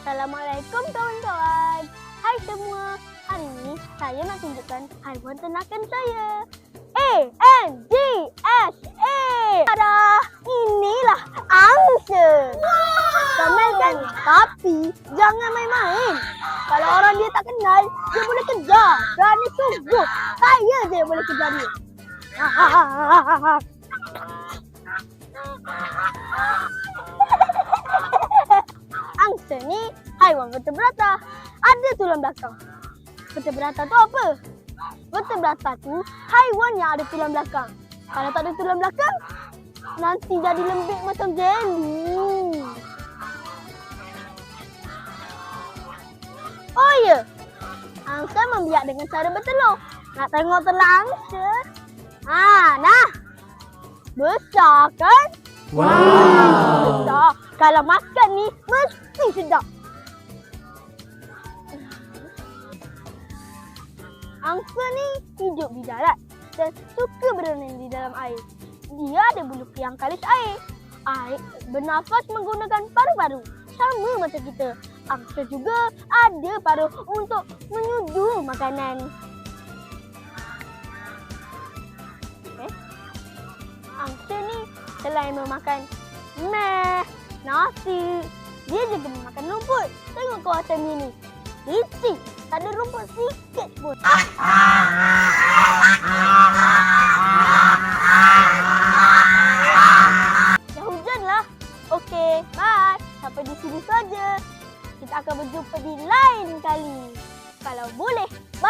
Assalamualaikum kawan-kawan. Hai semua. Hari ini saya nak tunjukkan haiwan ternakan saya. A N G S A. Tada! Inilah angsa. Kamel kan? Tapi jangan main-main. Kalau orang dia tak kenal, dia boleh kejar. Berani sungguh. Saya je boleh kejar dia. Vertebrata. Ada tulang belakang. Vertebrata tu apa? Vertebrata tu haiwan yang ada tulang belakang. Kalau tak ada tulang belakang, nanti jadi lembik macam jelly. Oh ya, angsa membiak dengan cara bertelur. Nak tengok telur angsa? Ha, nah. Besar kan? Sedap. Kalau makan ni mesti sedap. Angsa ni hidup di darat dan suka berenang di dalam air. Dia ada bulu yang kalis air. Air bernafas menggunakan paru-paru. Sama macam kita. Angsa juga ada paruh untuk menyudu makanan. Eh? Angsa ni selain memakan meh, nasi, dia juga memakan rumput. Tengok kawasan ni. Licik, tak ada rumput sikit pun. Dah hujan lah. Okey, bye. Sampai di sini saja. Kita akan berjumpa di lain kali. Kalau boleh, bye.